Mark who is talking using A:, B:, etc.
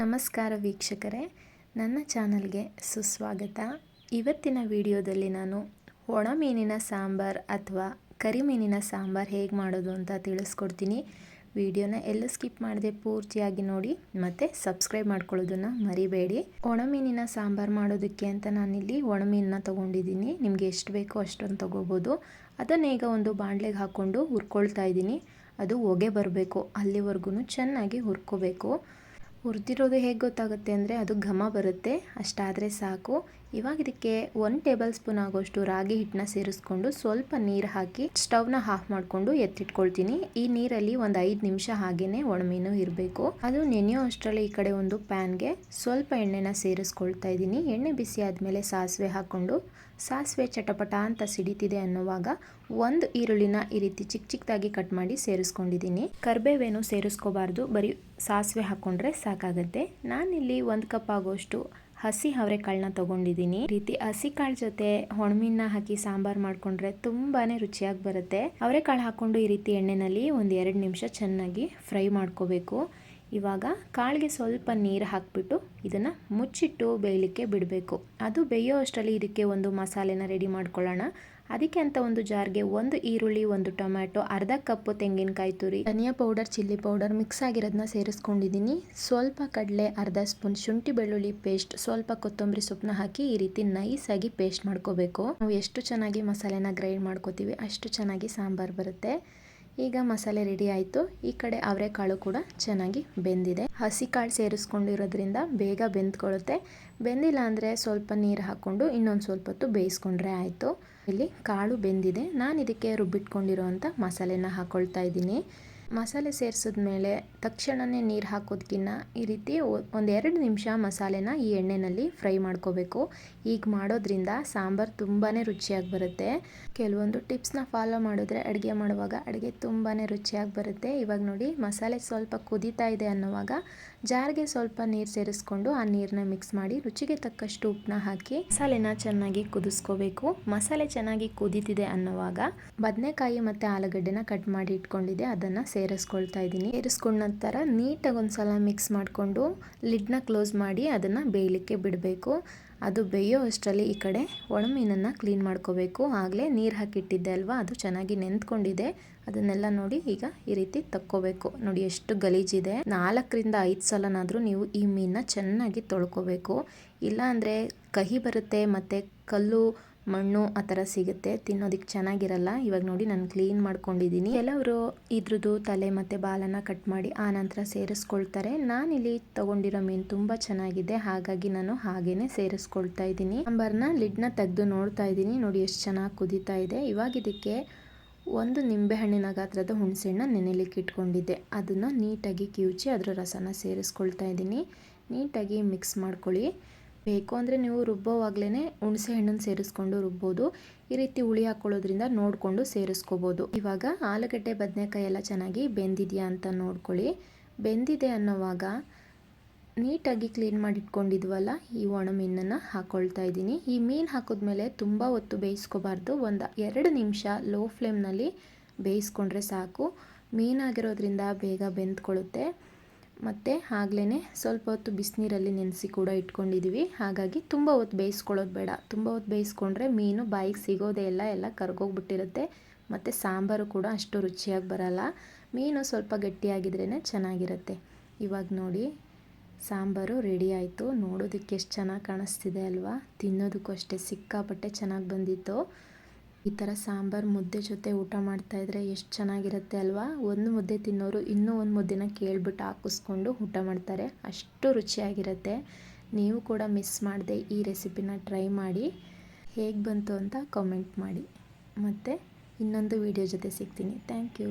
A: ನಮಸ್ಕಾರ ವೀಕ್ಷಕರೇ, ನನ್ನ ಚಾನಲ್ಗೆ ಸುಸ್ವಾಗತ. ಇವತ್ತಿನ ವಿಡಿಯೋದಲ್ಲಿ ನಾನು ಒಣ ಮೀನಿನ ಸಾಂಬಾರ್ ಅಥವಾ ಕರಿಮೀನಿನ ಸಾಂಬಾರ್ ಹೇಗೆ ಮಾಡೋದು ಅಂತ ತಿಳಿಸ್ಕೊಡ್ತೀನಿ. ವಿಡಿಯೋನ ಎಲ್ಲ ಸ್ಕಿಪ್ ಮಾಡದೆ ಪೂರ್ತಿಯಾಗಿ ನೋಡಿ, ಮತ್ತು ಸಬ್ಸ್ಕ್ರೈಬ್ ಮಾಡ್ಕೊಳ್ಳೋದನ್ನು ಮರಿಬೇಡಿ. ಒಣ ಮೀನಿನ ಸಾಂಬಾರು ಮಾಡೋದಕ್ಕೆ ಅಂತ ನಾನಿಲ್ಲಿ ಒಣ ಮೀನನ್ನ ತೊಗೊಂಡಿದ್ದೀನಿ. ನಿಮಗೆ ಎಷ್ಟು ಬೇಕೋ ಅಷ್ಟೊಂದು ತೊಗೋಬೋದು. ಅದನ್ನು ಈಗ ಒಂದು ಬಾಣಲೆಗೆ ಹಾಕ್ಕೊಂಡು ಹುರ್ಕೊಳ್ತಾ ಇದ್ದೀನಿ. ಅದು ಹೊಗೆ ಬರಬೇಕು ಅಲ್ಲಿವರೆಗೂ ಚೆನ್ನಾಗಿ ಹುರ್ಕೋಬೇಕು. ಹುರಿದಿರೋದು ಹೇಗೆ ಗೊತ್ತಾಗುತ್ತೆ ಅಂದರೆ ಅದು ಘಮ ಬರುತ್ತೆ, ಅಷ್ಟಾದರೆ ಸಾಕು. ಇವಾಗ ಇದಕ್ಕೆ ಒನ್ ಟೇಬಲ್ ಸ್ಪೂನ್ ಆಗೋಷ್ಟು ರಾಗಿ ಹಿಟ್ಟನ್ನ ಸೇರಿಸ್ಕೊಂಡು ಸ್ವಲ್ಪ ನೀರು ಹಾಕಿ ಸ್ಟವ್ನ ಆಫ್ ಮಾಡಿಕೊಂಡು ಎತ್ತಿಟ್ಕೊಳ್ತೀನಿ. ಈ ನೀರಲ್ಲಿ ಒಂದು ಐದು ನಿಮಿಷ ಹಾಗೇನೆ ಒಣಮೀನು ಇರಬೇಕು. ಅದು ನೆನೆಯೋ ಅಷ್ಟರಲ್ಲಿ ಈ ಕಡೆ ಒಂದು ಪ್ಯಾನ್ಗೆ ಸ್ವಲ್ಪ ಎಣ್ಣೆನ ಸೇರಿಸ್ಕೊಳ್ತಾ ಇದ್ದೀನಿ. ಎಣ್ಣೆ ಬಿಸಿ ಆದಮೇಲೆ ಸಾಸಿವೆ ಹಾಕ್ಕೊಂಡು, ಸಾಸಿವೆ ಚಟಪಟ ಅಂತ ಸಿಡಿತಿದೆ ಅನ್ನುವಾಗ ಒಂದು ಈರುಳ್ಳಿನ ಈ ರೀತಿ ಚಿಕ್ಕ ಚಿಕ್ಕದಾಗಿ ಕಟ್ ಮಾಡಿ ಸೇರಿಸ್ಕೊಂಡಿದ್ದೀನಿ. ಕರ್ಬೇವೇನು ಸೇರಿಸ್ಕೋಬಾರ್ದು. ಬರೀ ಸಾಸಿವೆ ಹಾಕ್ಕೊಂಡ್ರೆ ಸಾಕಾಗುತ್ತೆ. ನಾನಿಲ್ಲಿ ಒಂದು ಕಪ್ ಆಗೋಷ್ಟು ಹಸಿ ಅವರೆಕಾಳನ್ನ ತೊಗೊಂಡಿದ್ದೀನಿ ರೀತಿ ಹಸಿ ಕಾಳು ಜೊತೆ ಹೊಣಮಿನ ಹಾಕಿ ಸಾಂಬಾರ್ ಮಾಡ್ಕೊಂಡ್ರೆ ತುಂಬಾನೇ ರುಚಿಯಾಗಿ ಬರುತ್ತೆ. ಅವರೆಕಾಳು ಹಾಕೊಂಡು ಈ ರೀತಿ ಎಣ್ಣೆನಲ್ಲಿ ಒಂದು ಎರಡು ನಿಮಿಷ ಚೆನ್ನಾಗಿ ಫ್ರೈ ಮಾಡ್ಕೋಬೇಕು. ಇವಾಗ ಕಾಳಿಗೆ ಸ್ವಲ್ಪ ನೀರು ಹಾಕ್ಬಿಟ್ಟು ಇದನ್ನು ಮುಚ್ಚಿಟ್ಟು ಬೇಯಲಿಕ್ಕೆ ಬಿಡಬೇಕು. ಅದು ಬೇಯೋ ಅಷ್ಟರಲ್ಲಿ ಇದಕ್ಕೆ ಒಂದು ಮಸಾಲೆನ ರೆಡಿ ಮಾಡ್ಕೊಳ್ಳೋಣ. ಅದಕ್ಕೆ ಅಂತ ಒಂದು ಜಾರ್ಗೆ ಒಂದು ಈರುಳ್ಳಿ, ಒಂದು ಟೊಮ್ಯಾಟೊ, ಅರ್ಧ ಕಪ್ಪು ತೆಂಗಿನಕಾಯಿ ತುರಿ, ಧನಿಯಾ ಪೌಡರ್, ಚಿಲ್ಲಿ ಪೌಡರ್ ಮಿಕ್ಸ್ ಆಗಿರೋದನ್ನ ಸೇರಿಸ್ಕೊಂಡಿದ್ದೀನಿ. ಸ್ವಲ್ಪ ಕಡಲೆ, ಅರ್ಧ ಸ್ಪೂನ್ ಶುಂಠಿ ಬೆಳ್ಳುಳ್ಳಿ ಪೇಸ್ಟ್, ಸ್ವಲ್ಪ ಕೊತ್ತಂಬರಿ ಸೊಪ್ಪನ್ನ ಹಾಕಿ ಈ ರೀತಿ ನೈಸಾಗಿ ಪೇಸ್ಟ್ ಮಾಡ್ಕೋಬೇಕು. ನಾವು ಎಷ್ಟು ಚೆನ್ನಾಗಿ ಮಸಾಲೆನ ಗ್ರೈಂಡ್ ಮಾಡ್ಕೋತೀವಿ ಅಷ್ಟು ಚೆನ್ನಾಗಿ ಸಾಂಬಾರು ಬರುತ್ತೆ. ಈಗ ಮಸಾಲೆ ರೆಡಿ ಆಯಿತು. ಈ ಕಡೆ ಅವರೆಕಾಳು ಕೂಡ ಚೆನ್ನಾಗಿ ಬೆಂದಿದೆ. ಹಸಿ ಕಾಳು ಸೇರಿಸ್ಕೊಂಡಿರೋದ್ರಿಂದ ಬೇಗ ಬೆಂದ್ಕೊಳ್ಳುತ್ತೆ. ಬೆಂದಿಲ್ಲ ಅಂದರೆ ಸ್ವಲ್ಪ ನೀರು ಹಾಕ್ಕೊಂಡು ಇನ್ನೊಂದು ಸ್ವಲ್ಪ ಹೊತ್ತು ಬೇಯಿಸ್ಕೊಂಡ್ರೆ ಆಯಿತು. ಇಲ್ಲಿ ಕಾಳು ಬೆಂದಿದೆ. ನಾನು ಇದಕ್ಕೆ ರುಬ್ಬಿಟ್ಕೊಂಡಿರೋ ಮಸಾಲೆನ ಹಾಕ್ಕೊಳ್ತಾ ಇದ್ದೀನಿ. ಮಸಾಲೆ ಸೇರಿಸಿದ ಮೇಲೆ ತಕ್ಷಣವೇ ನೀರು ಹಾಕೋದಕ್ಕಿಂತ ಈ ರೀತಿ ಒಂದೆರಡು ನಿಮಿಷ ಮಸಾಲೆನ ಈ ಎಣ್ಣೆಯಲ್ಲಿ ಫ್ರೈ ಮಾಡ್ಕೋಬೇಕು. ಈಗ ಮಾಡೋದ್ರಿಂದ ಸಾಂಬಾರು ತುಂಬಾ ರುಚಿಯಾಗಿ ಬರುತ್ತೆ. ಕೆಲವೊಂದು ಟಿಪ್ಸ್ನ ಫಾಲೋ ಮಾಡಿದ್ರೆ ಅಡುಗೆ ಮಾಡುವಾಗ ಅಡುಗೆ ತುಂಬಾ ರುಚಿಯಾಗಿ ಬರುತ್ತೆ. ಇವಾಗ ನೋಡಿ ಮಸಾಲೆ ಸ್ವಲ್ಪ ಕುದೀತಾ ಇದೆ ಅನ್ನುವಾಗ ಜಾರ್ಗೆ ಸ್ವಲ್ಪ ನೀರು ಸೇರಿಸ್ಕೊಂಡು ಆ ನೀರನ್ನ ಮಿಕ್ಸ್ ಮಾಡಿ ರುಚಿಗೆ ತಕ್ಕಷ್ಟು ಉಪ್ಪನ್ನ ಹಾಕಿ ಮಸಾಲೆನ ಚೆನ್ನಾಗಿ ಕುದಿಸ್ಕೋಬೇಕು. ಮಸಾಲೆ ಚೆನ್ನಾಗಿ ಕುದೀತಿದೆ ಅನ್ನುವಾಗ ಬದನೆಕಾಯಿ ಮತ್ತು ಆಲೂಗಡ್ಡೆನ ಕಟ್ ಮಾಡಿ ಇಟ್ಕೊಂಡಿದೆ ಅದನ್ನು ಸೇರಿಸ್ಕೊಳ್ತಾ ಇದ್ದೀನಿ. ಸೇರಿಸ್ಕೊಂಡ ನಂತರ ನೀಟಾಗಿ ಒಂದ್ಸಲ ಮಿಕ್ಸ್ ಮಾಡಿಕೊಂಡು ಲಿಡ್ನ ಕ್ಲೋಸ್ ಮಾಡಿ ಅದನ್ನು ಬೇಯಲಿಕ್ಕೆ ಬಿಡಬೇಕು. ಅದು ಬೇಯೋ ಅಷ್ಟರಲ್ಲಿ ಈ ಕಡೆ ಒಣಮೀನನ್ನು ಕ್ಲೀನ್ ಮಾಡ್ಕೋಬೇಕು. ಆಗಲೇ ನೀರು ಹಾಕಿಟ್ಟಿದ್ದೆ ಅಲ್ವಾ? ಅದು ಚೆನ್ನಾಗಿ ನೆಂದ್ಕೊಂಡಿದೆ. ಅದನ್ನೆಲ್ಲ ನೋಡಿ ಈಗ ಈ ರೀತಿ ತಕ್ಕೋಬೇಕು. ನೋಡಿ ಎಷ್ಟು ಗಲೀಜಿದೆ. ನಾಲ್ಕರಿಂದ ಐದು ಸಲನಾದರೂ ನೀವು ಈ ಮೀನನ್ನ ಚೆನ್ನಾಗಿ ತೊಳ್ಕೊಬೇಕು. ಇಲ್ಲಾಂದರೆ ಕಹಿ ಬರುತ್ತೆ, ಮತ್ತು ಕಲ್ಲು ಮಣ್ಣು ಆ ಥರ ಸಿಗುತ್ತೆ ತಿನ್ನೋದಕ್ಕೆ ಚೆನ್ನಾಗಿರಲ್ಲ. ಇವಾಗ ನೋಡಿ ನಾನು ಕ್ಲೀನ್ ಮಾಡ್ಕೊಂಡಿದ್ದೀನಿ ಕೆಲವರು ಇದ್ರದ್ದು ತಲೆ ಮತ್ತು ಬಾಲನ್ನು ಕಟ್ ಮಾಡಿ ಆ ನಂತರ ಸೇರಿಸ್ಕೊಳ್ತಾರೆ. ನಾನಿಲ್ಲಿ ತೊಗೊಂಡಿರೋ ಮೀನು ತುಂಬ ಚೆನ್ನಾಗಿದೆ. ಹಾಗಾಗಿ ನಾನು ಹಾಗೇನೆ ಸೇರಿಸ್ಕೊಳ್ತಾ ಇದ್ದೀನಿ. ಸಾಂಬಾರನ್ನ ಲಿಡ್ನ ತೆಗೆದು ನೋಡ್ತಾ ಇದ್ದೀನಿ. ನೋಡಿ ಎಷ್ಟು ಚೆನ್ನಾಗಿ ಕುದೀತಾ ಇದೆ. ಇವಾಗ ಇದಕ್ಕೆ ಒಂದು ನಿಂಬೆಹಣ್ಣಿನ ಗಾತ್ರದ ಹುಣಸೆಹಣ್ಣ ನೆನೆಲಿಕ್ಕೆ ಇಟ್ಕೊಂಡಿದ್ದೆ. ಅದನ್ನು ನೀಟಾಗಿ ಕಿವುಚಿ ಅದರ ರಸನ ಸೇರಿಸ್ಕೊಳ್ತಾ ಇದ್ದೀನಿ. ನೀಟಾಗಿ ಮಿಕ್ಸ್ ಮಾಡ್ಕೊಳ್ಳಿ. ಬೇಕು ಅಂದರೆ ನೀವು ರುಬ್ಬೋವಾಗಲೇ ಹುಣಸೆ ಹಣ್ಣನ್ನು ಸೇರಿಸ್ಕೊಂಡು ರುಬ್ಬೋದು. ಈ ರೀತಿ ಹುಳಿ ಹಾಕ್ಕೊಳ್ಳೋದ್ರಿಂದ ನೋಡಿಕೊಂಡು ಸೇರಿಸ್ಕೋಬೋದು. ಇವಾಗ ಆಲೂಗಡ್ಡೆ, ಬದನೆಕಾಯಿ ಎಲ್ಲ ಚೆನ್ನಾಗಿ ಬೆಂದಿದೆಯಾ ಅಂತ ನೋಡ್ಕೊಳ್ಳಿ. ಬೆಂದಿದೆ ಅನ್ನೋವಾಗ ನೀಟಾಗಿ ಕ್ಲೀನ್ ಮಾಡಿಟ್ಕೊಂಡಿದ್ವಲ್ಲ, ಈ ಒಣ ಮೀನನ್ನು ಹಾಕ್ಕೊಳ್ತಾ ಇದ್ದೀನಿ. ಈ ಮೀನು ಹಾಕಿದ್ಮೇಲೆ ತುಂಬ ಹೊತ್ತು ಬೇಯಿಸ್ಕೋಬಾರ್ದು. ಒಂದು ಎರಡು ನಿಮಿಷ ಲೋ ಫ್ಲೇಮ್ನಲ್ಲಿ ಬೇಯಿಸ್ಕೊಂಡ್ರೆ ಸಾಕು. ಮೀನಾಗಿರೋದ್ರಿಂದ ಬೇಗ ಬೆಂದ್ಕೊಳ್ಳುತ್ತೆ. ಮತ್ತು ಆಗ್ಲೇ ಸ್ವಲ್ಪ ಹೊತ್ತು ಬಿಸಿನೀರಲ್ಲಿ ನೆನೆಸಿ ಕೂಡ ಇಟ್ಕೊಂಡಿದ್ದೀವಿ ಹಾಗಾಗಿ ತುಂಬ ಹೊತ್ತು ಬೇಯಿಸ್ಕೊಳ್ಳೋದು ಬೇಡ. ತುಂಬ ಹೊತ್ತು ಬೇಯಿಸ್ಕೊಂಡ್ರೆ ಮೀನು ಬಾಯಿಗೆ ಸಿಗೋದೇ ಇಲ್ಲ, ಎಲ್ಲ ಕರ್ಗೋಗ್ಬಿಟ್ಟಿರುತ್ತೆ. ಮತ್ತು ಸಾಂಬಾರು ಕೂಡ ಅಷ್ಟು ರುಚಿಯಾಗಿ ಬರಲ್ಲ. ಮೀನು ಸ್ವಲ್ಪ ಗಟ್ಟಿಯಾಗಿದ್ರೇ ಚೆನ್ನಾಗಿರುತ್ತೆ. ಇವಾಗ ನೋಡಿ, ಸಾಂಬಾರು ರೆಡಿ ಆಯಿತು. ನೋಡೋದಕ್ಕೆ ಎಷ್ಟು ಚೆನ್ನಾಗಿ ಕಾಣಿಸ್ತಿದೆ ಅಲ್ವಾ? ತಿನ್ನೋದಕ್ಕೂ ಅಷ್ಟೇ ಸಿಕ್ಕಾಪಟ್ಟೆ ಚೆನ್ನಾಗಿ ಬಂದಿತ್ತು. ಈ ಥರ ಸಾಂಬಾರು ಮುದ್ದೆ ಜೊತೆ ಊಟ ಮಾಡ್ತಾಯಿದ್ರೆ ಎಷ್ಟು ಚೆನ್ನಾಗಿರುತ್ತೆ ಅಲ್ವಾ? ಒಂದು ಮುದ್ದೆ ತಿನ್ನೋರು ಇನ್ನೂ ಒಂದು ಮುದ್ದೆನ ಕೇಳ್ಬಿಟ್ಟು ಹಾಕಿಸ್ಕೊಂಡು ಊಟ ಮಾಡ್ತಾರೆ. ಅಷ್ಟು ರುಚಿಯಾಗಿರುತ್ತೆ. ನೀವು ಕೂಡ ಮಿಸ್ ಮಾಡದೆ ಈ ರೆಸಿಪಿನ ಟ್ರೈ ಮಾಡಿ. ಹೇಗೆ ಬಂತು ಅಂತ ಕಾಮೆಂಟ್ ಮಾಡಿ. ಮತ್ತು ಇನ್ನೊಂದು ವಿಡಿಯೋ ಜೊತೆ ಸಿಗ್ತೀನಿ. Thank you.